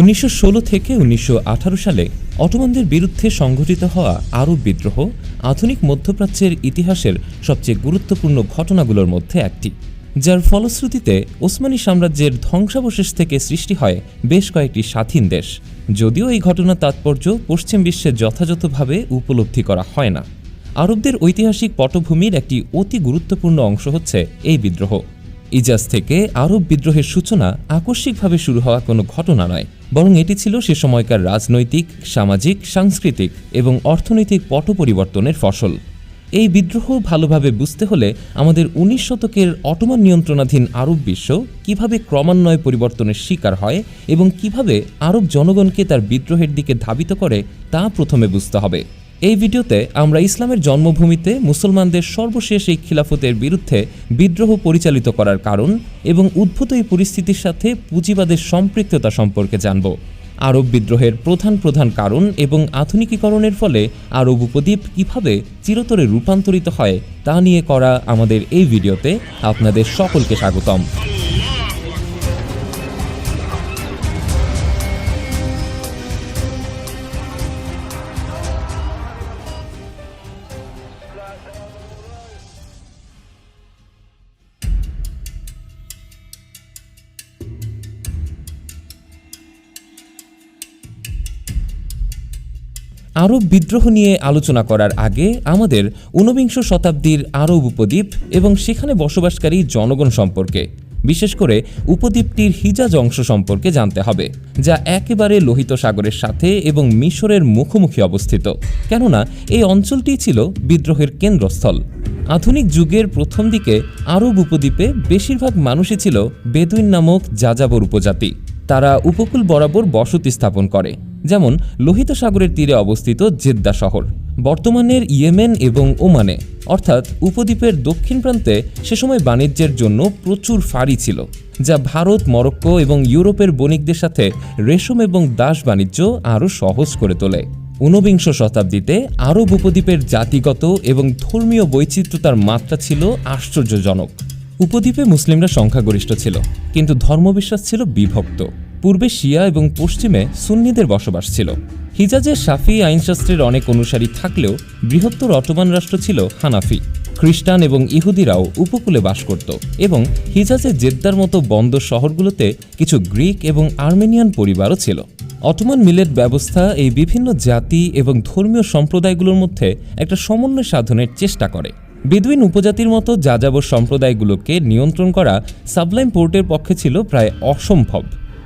উনিশশো ষোলো থেকে উনিশশো আঠারো সালে অটোমানদের বিরুদ্ধে সংঘটিত হওয়া আরব বিদ্রোহ আধুনিক মধ্যপ্রাচ্যের ইতিহাসের সবচেয়ে গুরুত্বপূর্ণ ঘটনাগুলোর মধ্যে একটি, যার ফলশ্রুতিতে ওসমানী সাম্রাজ্যের ধ্বংসাবশেষ থেকে সৃষ্টি হয় বেশ কয়েকটি স্বাধীন দেশ। যদিও এই ঘটনার তাৎপর্য পশ্চিম বিশ্বে যথাযথভাবে উপলব্ধি করা হয় না। আরবদের ঐতিহাসিক পটভূমির একটি অতি গুরুত্বপূর্ণ অংশ হচ্ছে এই বিদ্রোহ। ইজাজ থেকে আরব বিদ্রোহের সূচনা আকস্মিকভাবে শুরু হওয়া কোনো ঘটনা নয়। বরং এটি ছিল সে সময়কার রাজনৈতিক, সামাজিক, সাংস্কৃতিক এবং অর্থনৈতিক পট পরিবর্তনের ফসল। এই বিদ্রোহ ভালোভাবে বুঝতে হলে আমাদের উনিশ শতকের অটোমান নিয়ন্ত্রণাধীন আরব বিশ্ব কীভাবে ক্রমান্বয়ে পরিবর্তনের শিকার হয় এবং কীভাবে আরব জনগণকে তার বিদ্রোহের দিকে ধাবিত করে তা প্রথমে বুঝতে হবে। এই ভিডিওতে আমরা ইসলামের জন্মভূমিতে মুসলমানদের সর্বশেষ এই খিলাফতের বিরুদ্ধে বিদ্রোহ পরিচালিত করার কারণ এবং উদ্ভূত এই পরিস্থিতির সাথে পুঁজিবাদের সম্পৃক্ততা সম্পর্কে জানব। আরব বিদ্রোহের প্রধান প্রধান কারণ এবং আধুনিকীকরণের ফলে আরব উপদ্বীপ কীভাবে চিরতরে রূপান্তরিত হয় তা নিয়ে করা আমাদের এই ভিডিওতে আপনাদের সকলকে স্বাগতম। আরব বিদ্রোহ নিয়ে আলোচনা করার আগে আমাদের ঊনবিংশ শতাব্দীর আরব উপদ্বীপ এবং সেখানে বসবাসকারী জনগণ সম্পর্কে, বিশেষ করে উপদ্বীপটির হিজাজ অংশ সম্পর্কে জানতে হবে, যা একেবারে লোহিত সাগরের সাথে এবং মিশরের মুখোমুখি অবস্থিত। কেননা, এই অঞ্চলটি ছিল বিদ্রোহের কেন্দ্রস্থল। আধুনিক যুগের প্রথম দিকে আরব উপদ্বীপে বেশিরভাগ মানুষই ছিল বেদুইন নামক যাযাবর উপজাতি। তারা উপকূল বরাবর বসতি স্থাপন করে। যেমন লোহিত সাগরের তীরে অবস্থিত জেদ্দা শহর, বর্তমানের ইয়েমেন এবং ওমানে, অর্থাৎ উপদ্বীপের দক্ষিণ প্রান্তে সে সময় বাণিজ্যের জন্য প্রচুর ফাঁড়ি ছিল, যা ভারত, মরক্কো এবং ইউরোপের বণিকদের সাথে রেশম এবং দাস বাণিজ্য আরও সহজ করে তোলে। ঊনবিংশ শতাব্দীতে আরব উপদ্বীপের জাতিগত এবং ধর্মীয় বৈচিত্র্যতার মাত্রা ছিল আশ্চর্যজনক। উপদ্বীপে মুসলিমরা সংখ্যাগরিষ্ঠ ছিল, কিন্তু ধর্মবিশ্বাস ছিল বিভক্ত। পূর্বে শিয়া এবং পশ্চিমে সুন্নিদের বসবাস ছিল। হিজাজের শাফি আইনশাস্ত্রের অনেক অনুসারী থাকলেও বৃহত্তর অটোমান রাষ্ট্র ছিল হানাফি। খ্রিস্টান এবং ইহুদিরাও উপকূলে বাস করত এবং হিজাজে জেদ্দার মতো বন্দর শহরগুলোতে কিছু গ্রিক এবং আর্মেনিয়ান পরিবারও ছিল। অটোমান মিলেট ব্যবস্থা এই বিভিন্ন জাতি এবং ধর্মীয় সম্প্রদায়গুলোর মধ্যে একটা সমন্বয় সাধনের চেষ্টা করে। বেদুইন উপজাতির মতো যাযাবর সম্প্রদায়গুলোকে নিয়ন্ত্রণ করা সাবলাইম পোর্টের পক্ষে ছিল প্রায় অসম্ভব।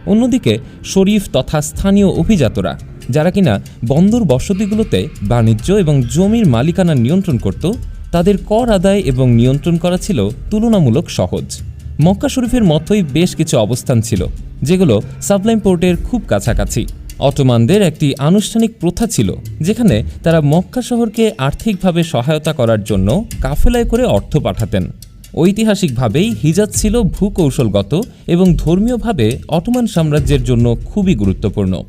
অন্যদিকে শরীফ তথা স্থানীয় অভিজাতরা, যারা কিনা বন্দর বসতিগুলোতে বাণিজ্য এবং জমির মালিকানা নিয়ন্ত্রণ করত, তাদের কর আদায় এবং নিয়ন্ত্রণ করা ছিল তুলনামূলক সহজ। মক্কা শরীফের মতোই বেশ কিছু অবস্থান ছিল, যেগুলো সাবলাইম পোর্টের খুব কাছাকাছি। অটোমানদের একটি আনুষ্ঠানিক প্রথা ছিল, যেখানে তারা মক্কা শহরকে আর্থিকভাবে সহায়তা করার জন্য কাফেলায় করে অর্থ পাঠাতেন। ঐতিহাসিকভাবেই হিজাজ ছিল ভূকৌশলগত এবং ধর্মীয়ভাবে অটোমান সাম্রাজ্যের জন্য খুবই গুরুত্বপূর্ণ।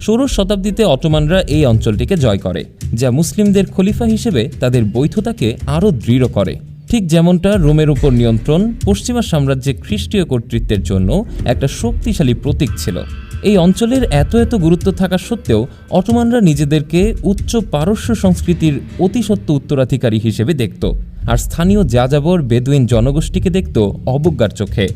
ষোড়শ শতাব্দীতে অটোমানরা এই অঞ্চলটিকে জয় করে, যা মুসলিমদের খলিফা হিসেবে তাদের বৈধতাকে আরও দৃঢ় করে। ঠিক যেমনটা রোমের উপর নিয়ন্ত্রণ, পশ্চিমা সাম্রাজ্যে খ্রিস্টীয় কর্তৃত্বের জন্য একটা শক্তিশালী প্রতীক ছিল। এই অঞ্চলের এত এত গুরুত্ব থাকা সত্ত্বেও অটোমানরা নিজেদেরকে উচ্চ পারস্য সংস্কৃতির অতিসত্ত্ব উত্তরাধিকারী হিসেবে দেখত। আর স্থানীয় যাযাবর বেদুইন জনগোষ্ঠীকে দেখত অবজ্ঞার চোখে।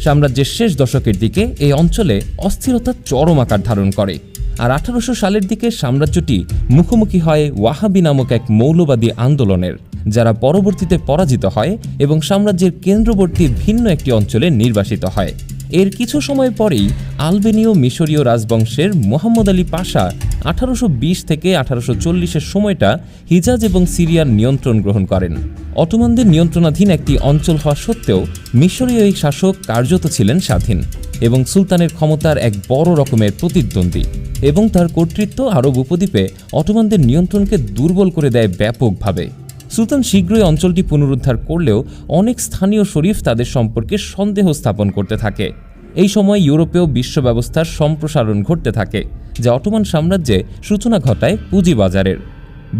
সাম্রাজ্যের শেষ দশকের দিকে এই অঞ্চলে অস্থিরতা চরম আকার ধারণ করে। আর আঠারোশো সালের দিকে সাম্রাজ্যটি মুখোমুখি হয় ওয়াহাবি নামক এক মৌলবাদী আন্দোলনের, যারা পরবর্তীতে পরাজিত হয় এবং সাম্রাজ্যের কেন্দ্রবর্তী ভিন্ন একটি অঞ্চলে নির্বাসিত হয়। এর কিছু সময় পরেই আলবেনীয় মিশরীয় রাজবংশের মোহাম্মদ আলী পাশা আঠারোশো বিশ থেকে আঠারোশো চল্লিশের সময়টা হিজাজ এবং সিরিয়ার নিয়ন্ত্রণ গ্রহণ করেন। অটোমানদের নিয়ন্ত্রণাধীন একটি অঞ্চল হওয়া সত্ত্বেও মিশরীয় এই শাসক কার্যত ছিলেন স্বাধীন এবং সুলতানের ক্ষমতার এক বড় রকমের প্রতিদ্বন্দ্বী এবং তার কর্তৃত্ব আরব উপদ্বীপে অটোমানদের নিয়ন্ত্রণকে দুর্বল করে দেয় ব্যাপকভাবে। সুলতান শীঘ্রই অঞ্চলটি পুনরুদ্ধার করলেও অনেক স্থানীয় শরীফ তাদের সম্পর্কে সন্দেহ স্থাপন করতে থাকে। এই সময় ইউরোপেও বিশ্ব ব্যবস্থার সম্প্রসারণ ঘটতে থাকে, যা অটোমান সাম্রাজ্যে সূচনা ঘটায় পুঁজিবাজারের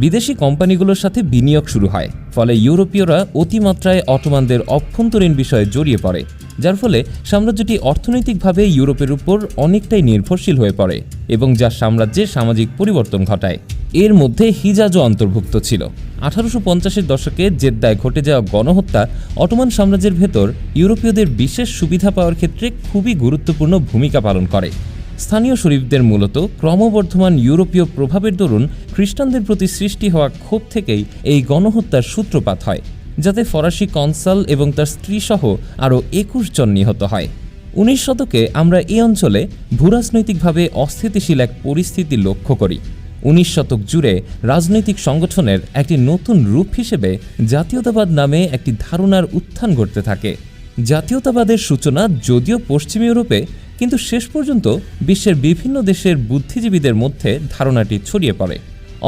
বিদেশি কোম্পানিগুলোর সাথে বিনিয়োগ শুরু হয়, ফলে ইউরোপীয়রা অতিমাত্রায় অটোমানদের অভ্যন্তরীণ বিষয়ে জড়িয়ে পড়ে। যার ফলে সাম্রাজ্যটি অর্থনৈতিকভাবে ইউরোপের উপর অনেকটাই নির্ভরশীল হয়ে পড়ে এবং যা সাম্রাজ্যে সামাজিক পরিবর্তন ঘটায়। এর মধ্যে হিজাজও অন্তর্ভুক্ত ছিল। আঠারোশো পঞ্চাশের দশকে জেদ্দায় ঘটে যাওয়া গণহত্যা অটোমান সাম্রাজ্যের ভেতর ইউরোপীয়দের বিশেষ সুবিধা পাওয়ার ক্ষেত্রে খুবই গুরুত্বপূর্ণ ভূমিকা পালন করে। স্থানীয় শরীফদের মূলত ক্রমবর্ধমান ইউরোপীয় প্রভাবের দরুন খ্রিস্টানদের প্রতি সৃষ্টি হওয়া ক্ষোভ থেকেই এই গণহত্যার সূত্রপাত হয়। যাতে ফরাসি কনসাল এবং তার স্ত্রীসহ আরও একুশ জন নিহত হয়। উনিশ শতকে আমরা এই অঞ্চলে ভূরাজনৈতিকভাবে অস্থিতিশীল এক পরিস্থিতি লক্ষ্য করি। উনিশ শতক জুড়ে রাজনৈতিক সংগঠনের একটি নতুন রূপ হিসেবে জাতীয়তাবাদ নামে একটি ধারণার উত্থান ঘটতে থাকে। জাতীয়তাবাদের সূচনা যদিও পশ্চিম ইউরোপে, কিন্তু শেষ পর্যন্ত বিশ্বের বিভিন্ন দেশের বুদ্ধিজীবীদের মধ্যে ধারণাটি ছড়িয়ে পড়ে।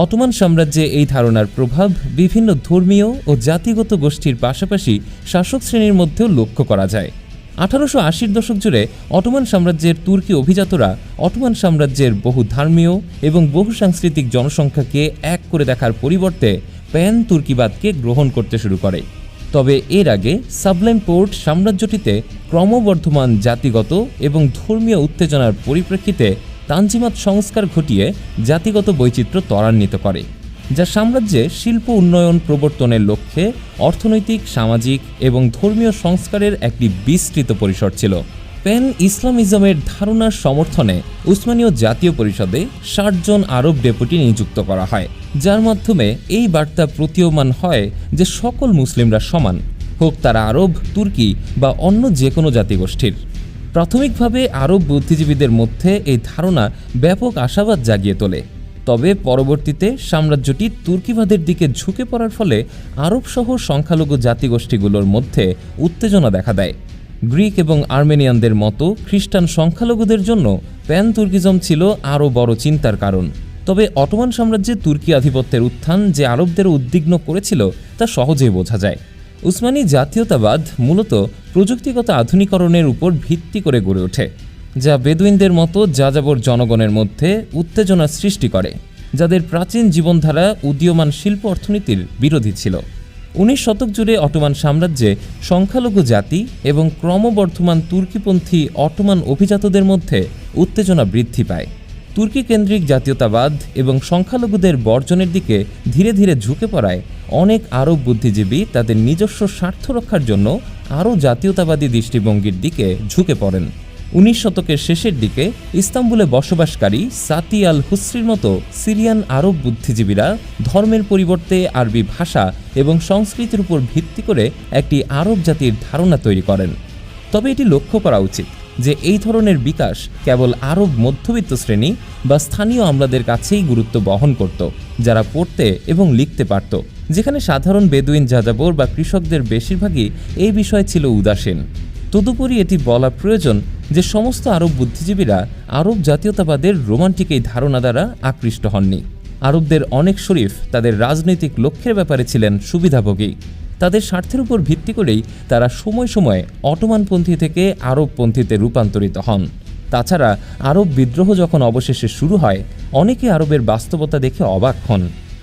অটোমান সাম্রাজ্যে এই ধারণার প্রভাব বিভিন্ন ধর্মীয় ও জাতিগত গোষ্ঠীর পাশাপাশি শাসক শ্রেণির মধ্যেও লক্ষ্য করা যায়। আঠারোশো আশির দশক জুড়ে অটোমান সাম্রাজ্যের তুর্কি অভিজাতরা অটোমান সাম্রাজ্যের বহু ধর্মীয় এবং বহু সাংস্কৃতিক জনসংখ্যাকে এক করে দেখার পরিবর্তে প্যান তুর্কিবাদকে গ্রহণ করতে শুরু করে। তবে এর আগে সাবলাইম পোর্ট সাম্রাজ্যটিতে ক্রমবর্ধমান জাতিগত এবং ধর্মীয় উত্তেজনার পরিপ্রেক্ষিতে তানজিমাত সংস্কার ঘটিয়ে জাতিগত বৈচিত্র্য ত্বরান্বিত করে, যা সাম্রাজ্যে শিল্প উন্নয়ন প্রবর্তনের লক্ষ্যে অর্থনৈতিক, সামাজিক এবং ধর্মীয় সংস্কারের একটি বিস্তৃত পরিসর ছিল। প্যান ইসলামিজমের ধারণার সমর্থনে উসমানীয় জাতীয় পরিষদে ষাটজন আরব ডেপুটি নিযুক্ত করা হয়, যার মাধ্যমে এই বার্তা প্রতীয়মান হয় যে সকল মুসলিমরা সমান, হোক তারা আরব, তুর্কি বা অন্য যে কোনো জাতিগোষ্ঠীর। প্রাথমিকভাবে আরব বুদ্ধিজীবীদের মধ্যে এই ধারণা ব্যাপক আশাবাদ জাগিয়ে তোলে। তবে পরবর্তীতে সাম্রাজ্যটি তুর্কিবাদের দিকে ঝুঁকে পড়ার ফলে আরবসহ সংখ্যালঘু জাতিগোষ্ঠীগুলোর মধ্যে উত্তেজনা দেখা দেয়। গ্রিক এবং আর্মেনিয়ানদের মতো খ্রিস্টান সংখ্যালঘুদের জন্য প্যান তুর্কিজম ছিল আরও বড় চিন্তার কারণ। তবে অটোমান সাম্রাজ্যে তুর্কি আধিপত্যের উত্থান যে আরবদের উদ্বিগ্ন করেছিল তা সহজেই বোঝা যায়। উসমানী জাতীয়তাবাদ মূলত প্রযুক্তিগত আধুনিকরণের উপর ভিত্তি করে গড়ে ওঠে, যা বেদুইনদের মতো যাযাবর জনগণের মধ্যে উত্তেজনা সৃষ্টি করে, যাদের প্রাচীন জীবনধারা উদীয়মান শিল্প অর্থনীতির বিরোধী ছিল। উনিশ শতক জুড়ে অটোমান সাম্রাজ্যে সংখ্যালঘু জাতি এবং ক্রমবর্ধমান তুর্কিপন্থী অটোমান অভিজাতদের মধ্যে উত্তেজনা বৃদ্ধি পায়। তুর্কি কেন্দ্রিক জাতীয়তাবাদ এবং সংখ্যালঘুদের বর্জনের দিকে ধীরে ধীরে ঝুঁকে পড়ায় অনেক আরব বুদ্ধিজীবী তাদের নিজস্ব স্বার্থ রক্ষার জন্য আরও জাতীয়তাবাদী দৃষ্টিভঙ্গির দিকে ঝুঁকে পড়েন। উনিশ শতকের শেষের দিকে ইস্তাম্বুলে বসবাসকারী সাতি আল হুসরির মতো সিরিয়ান আরব বুদ্ধিজীবীরা ধর্মের পরিবর্তে আরবি ভাষা এবং সংস্কৃতির উপর ভিত্তি করে একটি আরব জাতির ধারণা তৈরি করেন। তবে এটি লক্ষ্য করা উচিত যে এই ধরনের বিকাশ কেবল আরব মধ্যবিত্ত শ্রেণি বা স্থানীয় আমলাদের কাছেই গুরুত্ব বহন করত, যারা পড়তে এবং লিখতে পারত, যেখানে সাধারণ বেদুইন যাযাবর বা কৃষকদের বেশিরভাগই এই বিষয়ে ছিল উদাসীন। তদুপরি এটি বলা প্রয়োজন যে সমস্ত আরব বুদ্ধিজীবীরা আরব জাতীয়তাবাদের রোমান্টিক এই ধারণা দ্বারা আকৃষ্ট হননি। আরবদের অনেক শরীফ তাদের রাজনৈতিক লক্ষ্যের ব্যাপারে ছিলেন সুবিধাভোগী। তাদের স্বার্থের উপর ভিত্তি করেই তারা সময় সময় অটোমানপন্থী থেকে আরবপন্থীতে রূপান্তরিত হন। তাছাড়া আরব বিদ্রোহ যখন অবশেষে শুরু হয়, অনেকে আরবের বাস্তবতা দেখে অবাক হন।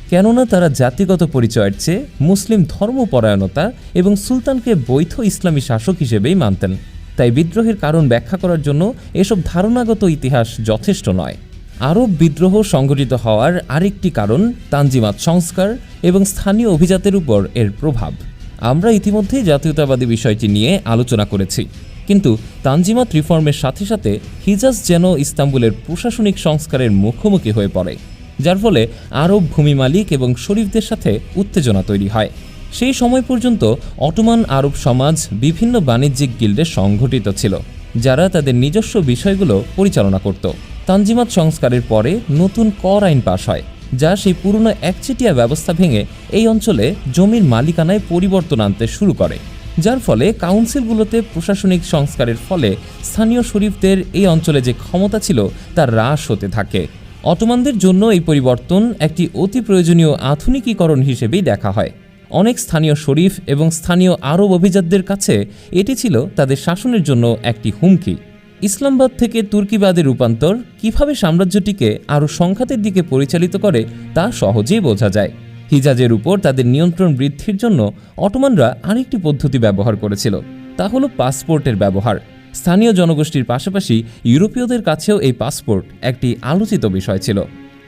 কেননা তারা জাতিগত পরিচয়ের চেয়ে মুসলিম ধর্মপরায়ণতা এবং সুলতানকে বৈধ ইসলামী শাসক হিসেবেই মানতেন। তাই বিদ্রোহের কারণ ব্যাখ্যা করার জন্য এসব ধারণাগত ইতিহাস যথেষ্ট নয়। আরব বিদ্রোহ সংঘটিত হওয়ার আরেকটি কারণ তানজিমাত সংস্কার এবং স্থানীয় অভিজাতের উপর এর প্রভাব। আমরা ইতিমধ্যেই জাতীয়তাবাদী বিষয়টি নিয়ে আলোচনা করেছি। কিন্তু তানজিমাত রিফর্মের সাথে সাথে হিজাজ যেন ইস্তাম্বুলের প্রশাসনিক সংস্কারের মুখোমুখি হয়ে পড়ে, যার ফলে আরব ভূমি মালিক এবং শরীফদের সাথে উত্তেজনা তৈরি হয়। সেই সময় পর্যন্ত অটোমান আরব সমাজ বিভিন্ন বাণিজ্যিক গিল্ডে সংঘটিত ছিল, যারা তাদের নিজস্ব বিষয়গুলো পরিচালনা করত। তানজিমাত সংস্কারের পরে নতুন কর আইন পাশ হয়। যা সেই পুরনো একচেটিয়া ব্যবস্থা ভেঙে এই অঞ্চলে জমির মালিকানায় পরিবর্তন আনতে শুরু করে, যার ফলে কাউন্সিলগুলোতে প্রশাসনিক সংস্কারের ফলে স্থানীয় শরীফদের এই অঞ্চলে যে ক্ষমতা ছিল, তা হ্রাস হতে থাকে। অটোমানদের জন্য এই পরিবর্তন একটি অতি প্রয়োজনীয় আধুনিকীকরণ হিসেবেই দেখা হয়। অনেক স্থানীয় শরীফ এবং স্থানীয় আরব অভিজাতদের কাছে এটি ছিল তাদের শাসনের জন্য একটি হুমকি। ইসলামবাদ থেকে তুর্কিবাদের রূপান্তর কীভাবে সাম্রাজ্যটিকে আরও সংঘাতের দিকে পরিচালিত করে তা সহজেই বোঝা যায়। হিজাজের উপর তাদের নিয়ন্ত্রণ বৃদ্ধির জন্য অটোমানরা আরেকটি পদ্ধতি ব্যবহার করেছিল, তা হলো পাসপোর্টের ব্যবহার। স্থানীয় জনগোষ্ঠীর পাশাপাশি ইউরোপীয়দের কাছেও এই পাসপোর্ট একটি আলোচিত বিষয় ছিল।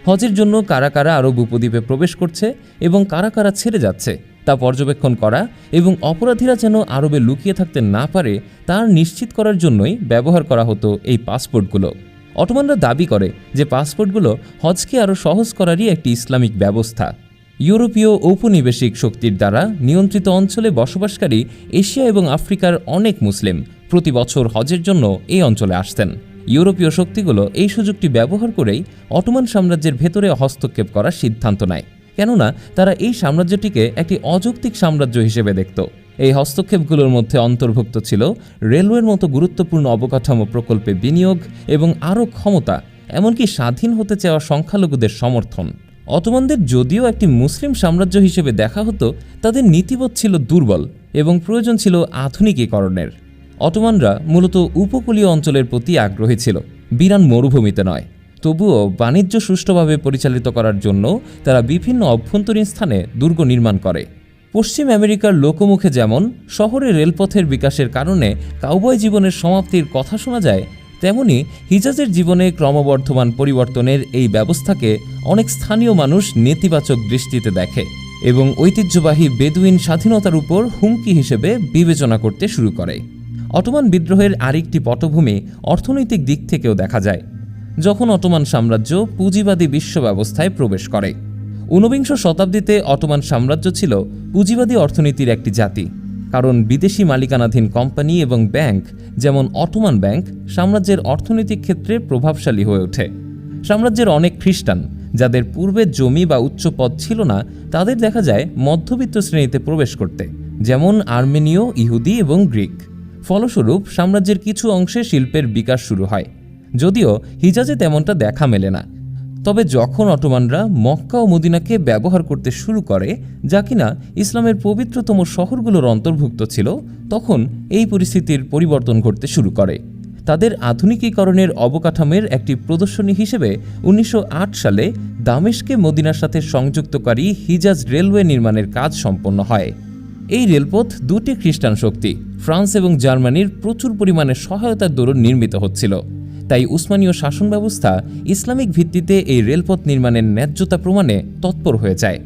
হজের জন্য কারা কারা আরব উপদ্বীপে প্রবেশ করছে এবং কারা কারা ছেড়ে যাচ্ছে তা পর্যবেক্ষণ করা এবং অপরাধীরা যেন আরবে লুকিয়ে থাকতে না পারে, তার নিশ্চিত করার জন্যই ব্যবহার করা হতো এই পাসপোর্টগুলো। অটোমানরা দাবি করে যে পাসপোর্টগুলো হজকে আরও সহজ করারই একটি ইসলামিক ব্যবস্থা। ইউরোপীয় ঔপনিবেশিক শক্তির দ্বারা নিয়ন্ত্রিত অঞ্চলে বসবাসকারী এশিয়া এবং আফ্রিকার অনেক মুসলিম প্রতি বছর হজের জন্য এই অঞ্চলে আসতেন। ইউরোপীয় শক্তিগুলো এই সুযোগটি ব্যবহার করেই অটোমান সাম্রাজ্যের ভেতরে হস্তক্ষেপ করার সিদ্ধান্ত নেয়। কেননা তারা এই সাম্রাজ্যটিকে একটি অযৌক্তিক সাম্রাজ্য হিসেবে দেখত। এই হস্তক্ষেপগুলোর মধ্যে অন্তর্ভুক্ত ছিল রেলওয়ের মতো গুরুত্বপূর্ণ অবকাঠামো প্রকল্পে বিনিয়োগ এবং আরও ক্ষমতা, এমনকি স্বাধীন হতে চাওয়া সংখ্যালঘুদের সমর্থন। অটোমানদের যদিও একটি মুসলিম সাম্রাজ্য হিসেবে দেখা হতো, তাদের নীতিবোধ ছিল দুর্বল এবং প্রয়োজন ছিল আধুনিকীকরণের। অটোমানরা মূলত উপকূলীয় অঞ্চলের প্রতি আগ্রহী ছিল, বিরান মরুভূমিতে নয়। তবুও বাণিজ্য সুষ্ঠুভাবে পরিচালিত করার জন্য তারা বিভিন্ন অভ্যন্তরীণ স্থানে দুর্গ নির্মাণ করে। পশ্চিম আমেরিকার লোকমুখে যেমন শহরে রেলপথের বিকাশের কারণে কাউবয় জীবনের সমাপ্তির কথা শোনা যায়, তেমনি হিজাজের জীবনে ক্রমবর্ধমান পরিবর্তনের এই ব্যবস্থাকে অনেক স্থানীয় মানুষ নেতিবাচক দৃষ্টিতে দেখে এবং ঐতিহ্যবাহী বেদুইন স্বাধীনতার উপর হুমকি হিসেবে বিবেচনা করতে শুরু করে। অটোমান বিদ্রোহের আরেকটি পটভূমি অর্থনৈতিক দিক থেকেও দেখা যায়। যখন অটোমান সাম্রাজ্য পুঁজিবাদী বিশ্ব ব্যবস্থায় প্রবেশ করে। ঊনবিংশ শতাব্দীতে অটোমান সাম্রাজ্য ছিল পুঁজিবাদী অর্থনীতির একটি জাতি, কারণ বিদেশি মালিকানাধীন কোম্পানি এবং ব্যাংক, যেমন অটোমান ব্যাংক, সাম্রাজ্যের অর্থনৈতিক ক্ষেত্রে প্রভাবশালী হয়ে ওঠে। সাম্রাজ্যের অনেক খ্রিস্টান, যাদের পূর্বে জমি বা উচ্চ পদ ছিল না, তাদের দেখা যায় মধ্যবিত্ত শ্রেণীতে প্রবেশ করতে, যেমন আর্মেনীয়, ইহুদি এবং গ্রিক। ফলস্বরূপ, সাম্রাজ্যের কিছু অংশে শিল্পের বিকাশ শুরু হয়। যদিও হিজাজে তেমনটা দেখা মেলে না। তবে যখন অটোমানরা মক্কা ও মদিনাকে ব্যবহার করতে শুরু করে, যা কিনা ইসলামের পবিত্রতম শহরগুলোর অন্তর্ভুক্ত ছিল, তখন এই পরিস্থিতির পরিবর্তন ঘটতে শুরু করে। তাদের আধুনিকীকরণের অবকাঠামের একটি প্রদর্শনী হিসেবে উনিশশো আট সালে দামেশকে মদিনার সাথে সংযুক্তকারী হিজাজ রেলওয়ে নির্মাণের কাজ সম্পন্ন হয়। এই রেলপথ দুটি খ্রিস্টান শক্তি, ফ্রান্স এবং জার্মানির প্রচুর পরিমাণে সহায়তার দরুন নির্মিত হচ্ছিল। তাই উসমানীয় শাসন ব্যবস্থা ইসলামিক ভিত্তিতে এই রেলপথ নির্মাণের ন্যায্যতা প্রমাণে তৎপর হয়ে যায়।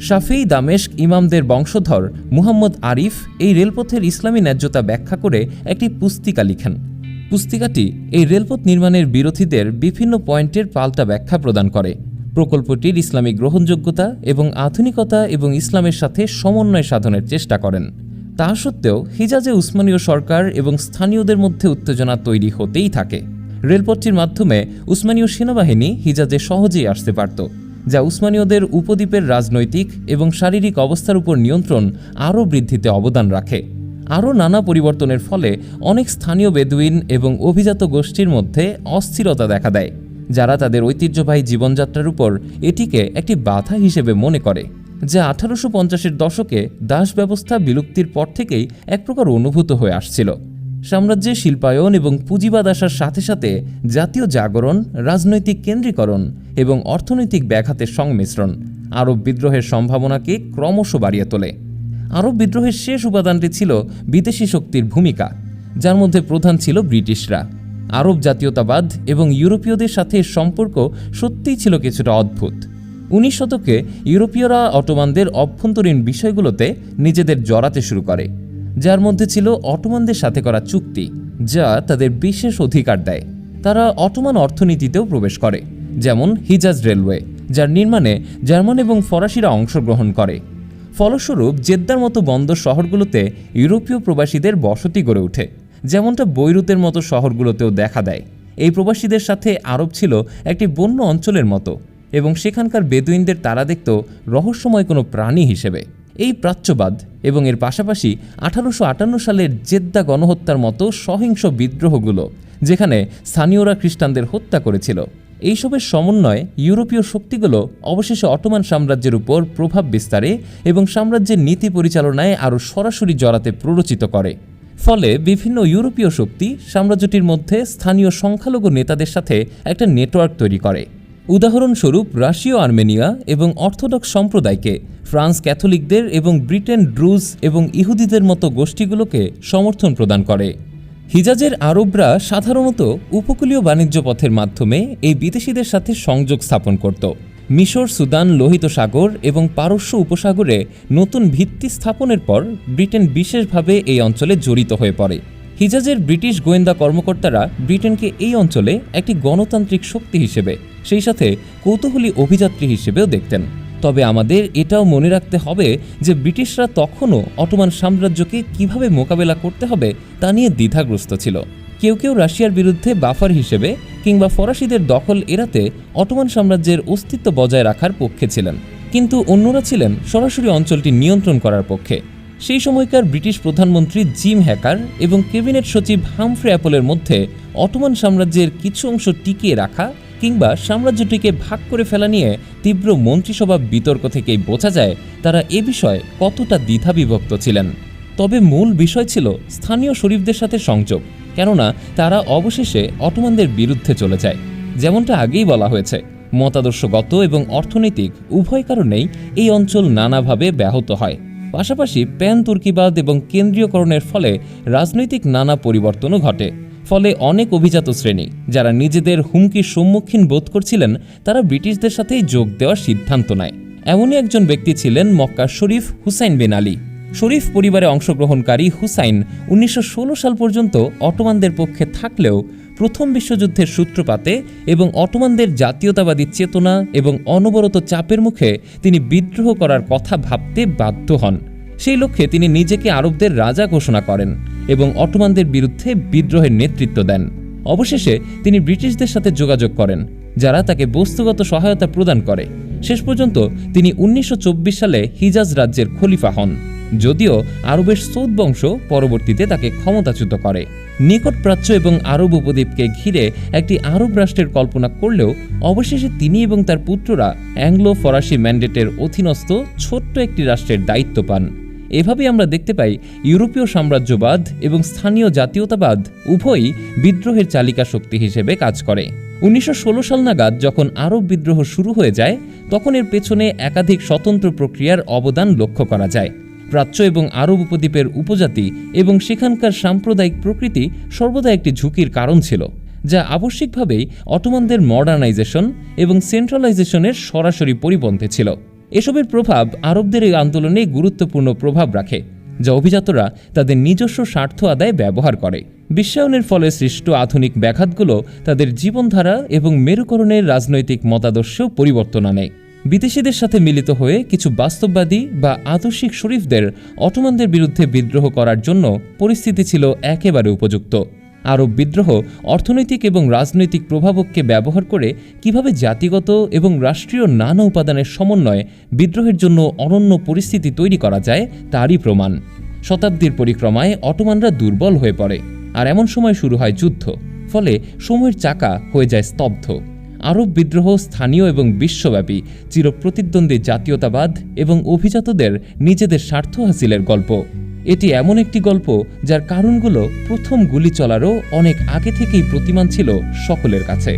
শাফেই দামেশক ইমামদের বংশধর মুহাম্মদ আরিফ এই রেলপথের ইসলামী ন্যায্যতা ব্যাখ্যা করে একটি পুস্তিকা লিখেন। পুস্তিকাটি এই রেলপথ নির্মাণের বিরোধীদের বিভিন্ন পয়েন্টের পাল্টা ব্যাখ্যা প্রদান করে। প্রকল্পটির ইসলামিক গ্রহণযোগ্যতা এবং আধুনিকতা এবং ইসলামের সাথে সমন্বয় সাধনের চেষ্টা করেন। তা সত্ত্বেও হিজাজে উসমানীয় সরকার এবং স্থানীয়দের মধ্যে উত্তেজনা তৈরি হতেই থাকে। রেলপথটির মাধ্যমে উসমানীয় সেনাবাহিনী হিজাজে সহজেই আসতে পারত, যা উসমানীয়দের উপদ্বীপের রাজনৈতিক এবং শারীরিক অবস্থার উপর নিয়ন্ত্রণ আরও বৃদ্ধিতে অবদান রাখে। আরও নানা পরিবর্তনের ফলে অনেক স্থানীয় বেদুইন এবং অভিজাত গোষ্ঠীর মধ্যে অস্থিরতা দেখা দেয়, যারা তাদের ঐতিহ্যবাহী জীবনযাত্রার উপর এটিকে একটি বাধা হিসেবে মনে করে, যা আঠারোশো পঞ্চাশের দশকে দাস ব্যবস্থা বিলুপ্তির পর থেকেই এক প্রকার অনুভূত হয়ে আসছিল। সাম্রাজ্যে শিল্পায়ন এবং পুঁজিবাদ আসার সাথে সাথে জাতীয় জাগরণ, রাজনৈতিক কেন্দ্রীকরণ এবং অর্থনৈতিক ব্যাঘাতের সংমিশ্রণ আরব বিদ্রোহের সম্ভাবনাকে ক্রমশ বাড়িয়ে তোলে। আরব বিদ্রোহের শেষ উপাদানটি ছিল বিদেশি শক্তির ভূমিকা, যার মধ্যে প্রধান ছিল ব্রিটিশরা। আরব জাতীয়তাবাদ এবং ইউরোপীয়দের সাথে সম্পর্ক সত্যিই ছিল কিছুটা অদ্ভুত। উনিশ শতকে ইউরোপীয়রা অটোমানদের অভ্যন্তরীণ বিষয়গুলোতে নিজেদের জড়াতে শুরু করে। যার মধ্যে ছিল অটোমানদের সাথে করা চুক্তি, যা তাদের বিশেষ অধিকার দেয়। তারা অটোমান অর্থনীতিতেও প্রবেশ করে, যেমন হিজাজ রেলওয়ে, যার নির্মাণে জার্মান এবং ফরাসিরা অংশগ্রহণ করে। ফলস্বরূপ, জেদ্দার মতো বন্দর শহরগুলোতে ইউরোপীয় প্রবাসীদের বসতি গড়ে ওঠে, যেমনটা বৈরুতের মতো শহরগুলোতেও দেখা দেয়। এই প্রবাসীদের সাথে আরব ছিল একটি বন্য অঞ্চলের মতো, এবং সেখানকার বেদুইনদের তারা দেখত রহস্যময় কোনো প্রাণী হিসেবে। এই প্রাচ্যবাদ এবং এর পাশাপাশি আঠারোশো আটান্ন সালের জেদ্দা গণহত্যার মতো সহিংস বিদ্রোহগুলো, যেখানে স্থানীয়রা খ্রিস্টানদের হত্যা করেছিল। এইসবের সমন্বয় ইউরোপীয় শক্তিগুলো অবশেষে অটোমান সাম্রাজ্যের উপর প্রভাব বিস্তারে এবং সাম্রাজ্যের নীতি পরিচালনায় আরও সরাসরি জড়াতে প্ররোচিত করে। ফলে বিভিন্ন ইউরোপীয় শক্তি সাম্রাজ্যটির মধ্যে স্থানীয় সংখ্যালঘু নেতাদের সাথে একটা নেটওয়ার্ক তৈরি করে। উদাহরণস্বরূপ রাশীয়, আর্মেনিয়া এবং অর্থোডক্স সম্প্রদায়কে ফ্রান্স ক্যাথলিকদের এবং ব্রিটেন ড্রুজ এবং ইহুদিদের মতো গোষ্ঠীগুলোকে সমর্থন প্রদান করে। হিজাজের আরবরা সাধারণত উপকূলীয় বাণিজ্য পথের মাধ্যমে এই বিদেশিদের সাথে সংযোগ স্থাপন করত। মিশর, সুদান, লোহিত সাগর এবং পারস্য উপসাগরে নতুন ভিত্তি স্থাপনের পর ব্রিটেন বিশেষভাবে এই অঞ্চলে জড়িত হয়ে পড়ে। হিজাজের ব্রিটিশ গোয়েন্দা কর্মকর্তারা ব্রিটেনকে এই অঞ্চলে একটি গণতান্ত্রিক শক্তি হিসেবে সেই সাথে কৌতূহলী অভিযাত্রী হিসেবেও দেখতেন। তবে আমাদের এটাও মনে রাখতে হবে যে ব্রিটিশরা তখনও অটোমান সাম্রাজ্যকে কীভাবে মোকাবেলা করতে হবে তা নিয়ে দ্বিধাগ্রস্ত ছিল। কেউ কেউ রাশিয়ার বিরুদ্ধে বাফার হিসেবে কিংবা ফরাসিদের দখল এড়াতে অটোমান সাম্রাজ্যের অস্তিত্ব বজায় রাখার পক্ষে ছিলেন। কিন্তু অন্যরা ছিলেন সরাসরি অঞ্চলটি নিয়ন্ত্রণ করার পক্ষে। সেই সময়কার ব্রিটিশ প্রধানমন্ত্রী জিম হ্যাকার এবং ক্যাবিনেট সচিব হামফ্রে অ্যাপলের মধ্যে অটোমান সাম্রাজ্যের কিছু অংশ টিকিয়ে রাখা কিংবা সাম্রাজ্যটিকে ভাগ করে ফেলা নিয়ে তীব্র মন্ত্রিসভা বিতর্ক থেকেই বোঝা যায় তারা এ বিষয়ে কতটা দ্বিধাবিভক্ত ছিলেন। তবে মূল বিষয় ছিল স্থানীয় শরীফদের সাথে সংযোগ, কেননা তারা অবশেষে অটোমানদের বিরুদ্ধে চলে যায়, যেমনটা আগেই বলা হয়েছে। মতাদর্শগত এবং অর্থনৈতিক উভয় কারণেই এই অঞ্চল নানাভাবে ব্যাহত হয়। পাশাপাশি প্যান তুর্কিবাদ এবং কেন্দ্রীয়করণের ফলে রাজনৈতিক নানা পরিবর্তনও ঘটে। ফলে অনেক অভিজাত শ্রেণি, যারা নিজেদের হুমকির সম্মুখীন বোধ করছিলেন, তারা ব্রিটিশদের সাথেই যোগ দেওয়ার সিদ্ধান্ত নেয়। এমনই একজন ব্যক্তি ছিলেন মক্কার শরীফ হুসাইন বিন আলী। শরীফ পরিবারে অংশগ্রহণকারী হুসাইন উনিশশো ষোলো সাল পর্যন্ত অটোমানদের পক্ষে থাকলেও প্রথম বিশ্বযুদ্ধের সূত্রপাতে এবং অটোমানদের জাতীয়তাবাদী চেতনা এবং অনবরত চাপের মুখে তিনি বিদ্রোহ করার কথা ভাবতে বাধ্য হন। সেই লক্ষ্যে তিনি নিজেকে আরবদের রাজা ঘোষণা করেন এবং অটোমানদের বিরুদ্ধে বিদ্রোহের নেতৃত্ব দেন। অবশেষে তিনি ব্রিটিশদের সাথে যোগাযোগ করেন, যারা তাকে বস্তুগত সহায়তা প্রদান করে। শেষ পর্যন্ত তিনি উনিশশো চব্বিশ সালে হিজাজ রাজ্যের খলিফা হন, যদিও আরবের সৌদ বংশ পরবর্তীতে তাকে ক্ষমতাচ্যুত করে। নিকট প্রাচ্য এবং আরব উপদ্বীপকে ঘিরে একটি আরব রাষ্ট্রের কল্পনা করলেও অবশেষে তিনি এবং তার পুত্ররা অ্যাংলো ফরাসি ম্যান্ডেটের অধীনস্থ ছোট্ট একটি রাষ্ট্রের দায়িত্ব পান। এভাবেই আমরা দেখতে পাই ইউরোপীয় সাম্রাজ্যবাদ এবং স্থানীয় জাতীয়তাবাদ উভয়ই বিদ্রোহের চালিকা শক্তি হিসেবে কাজ করে। উনিশশো ষোলো সাল নাগাদ যখন আরব বিদ্রোহ শুরু হয়ে যায়, তখন এর পেছনে একাধিক স্বতন্ত্র প্রক্রিয়ার অবদান লক্ষ্য করা যায়। প্রাচ্য এবং আরব উপদ্বীপের উপজাতি এবং সেখানকার সাম্প্রদায়িক প্রকৃতি সর্বদা একটি ঝুঁকির কারণ ছিল, যা আবশ্যিকভাবেই অটোমানদের মডার্নাইজেশন এবং সেন্ট্রালাইজেশনের সরাসরি পরিপন্থী ছিল। এসবের প্রভাব আরবদের এই আন্দোলনে গুরুত্বপূর্ণ প্রভাব রাখে, যা অভিজাতরা তাদের নিজস্ব স্বার্থ আদায় ব্যবহার করে। বিশ্বায়নের ফলে সৃষ্ট আধুনিক ব্যাঘাতগুলো তাদের জীবনধারা এবং মেরুকরণের রাজনৈতিক মতাদর্শেও পরিবর্তন আনে। বিদেশিদের সাথে মিলিত হয়ে কিছু বাস্তববাদী বা আদর্শিক শরীফদের, অটোমানদের বিরুদ্ধে বিদ্রোহ করার জন্য পরিস্থিতি ছিল একেবারে উপযুক্ত। আরব বিদ্রোহ, অর্থনৈতিক এবং রাজনৈতিক প্রভাবককে ব্যবহার করে কীভাবে জাতিগত এবং রাষ্ট্রীয় নানা উপাদানের সমন্বয়ে বিদ্রোহের জন্য অনন্য পরিস্থিতি তৈরি করা যায় তারই প্রমাণ। শতাব্দীর পরিক্রমায় অটোমানরা দুর্বল হয়ে পড়ে, আর এমন সময় শুরু হয় যুদ্ধ, ফলে সময়ের চাকা হয়ে যায় স্তব্ধ। আরব বিদ্রোহ স্থানীয় এবং বিশ্বব্যাপী, চিরপ্রতিদ্বন্দ্বী জাতীয়তাবাদ এবং অভিজাতদের নিজেদের স্বার্থ হাসিলের গল্প। এটি এমন একটি গল্প যার কারণগুলো প্রথম গুলি চলারও অনেক আগে থেকেই প্রতিমান ছিল সকলের কাছে।